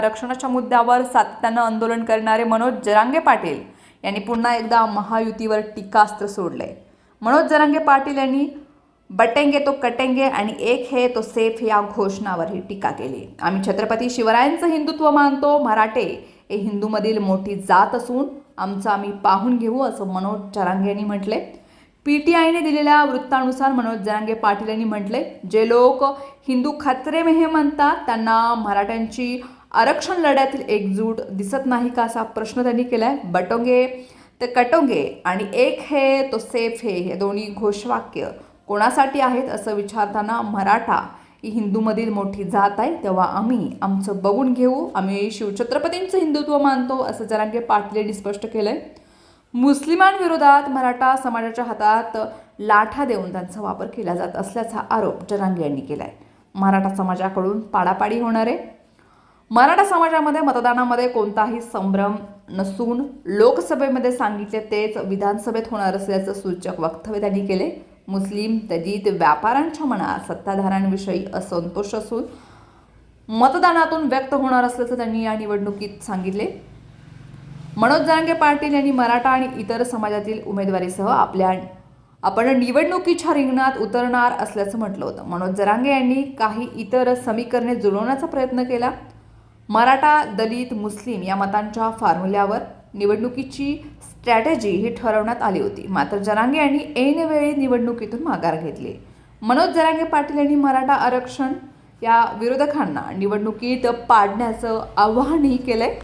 आरक्षणाच्या मुद्द्यावर सातत्यानं आंदोलन करणारे मनोज जरांगे पाटील यांनी पुन्हा एकदा महायुतीवर टीकास्त्र सोडले. मनोज जरांगे पाटील यांनी बटेंगे तो कटेंगे आणि एक हे तो सेफ या घोषणावरही टीका केली. आम्ही छत्रपती शिवरायांचं हिंदुत्व मानतो मराठे हे हिंदूमधील मोठी जात असून आमचं आम्ही पाहून घेऊ असं मनोज जरांगे यांनी म्हटले. पीटीआयने दिलेल्या वृत्तानुसार मनोज जरांगे पाटील यांनी म्हटले जे लोक हिंदू खत्रे में हे म्हणतात त्यांना मराठ्यांची आरक्षण लढ्यातील एकजूट दिसत नाही का असा प्रश्न त्यांनी केलाय. बटोंगे ते कटोंगे आणि एक हे तो सेफ हे हे दोन्ही घोषवाक्य कोणासाठी आहेत असं विचारताना मराठा ही हिंदूमधील मोठी जात आहे. तेव्हा आम्ही आमचं बघून घेऊ. आम्ही शिवछत्रपतींचं हिंदुत्व मानतो असं जरांगे पाटील यांनी स्पष्ट केलंय. मुस्लिमांविरोधात मराठा समाजाच्या हातात लाठा देऊन त्यांचा वापर केला जात असल्याचा आरोप जरांगे यांनी केलाय. मराठा समाजाकडून पाडापाडी होणार आहे. मराठा समाजामध्ये मतदानामध्ये कोणताही संभ्रम नसून लोकसभेमध्ये सांगितले तेच विधानसभेत होणार असल्याचं सूचक वक्तव्य त्यांनी केले. मुस्लिम तजित व्यापाऱ्यांच्या मनात सत्ताधाऱ्यांविषयी असंतोष असून मतदानातून व्यक्त होणार असल्याचं त्यांनी या निवडणुकीत सांगितले. मनोज जांगे पाटील यांनी मराठा आणि इतर समाजातील उमेदवारीसह आपल्या आपण निवडणुकीच्या रिंगणात उतरणार असल्याचं म्हटलं होतं. मनोज जरांगे यांनी काही इतर समीकरणे जुळवण्याचा प्रयत्न केला. मराठा दलित मुस्लिम या मतांच्या फॉर्म्युल्यावर निवडणुकीची स्ट्रॅटेजी ही ठरवण्यात आली होती. मात्र जरांगे यांनी ऐनवेळी निवडणुकीतून माघार घेतली. मनोज जरांगे पाटील यांनी मराठा आरक्षण या विरोधकांना निवडणुकीत पाडण्याचं आवाहनही केलंय.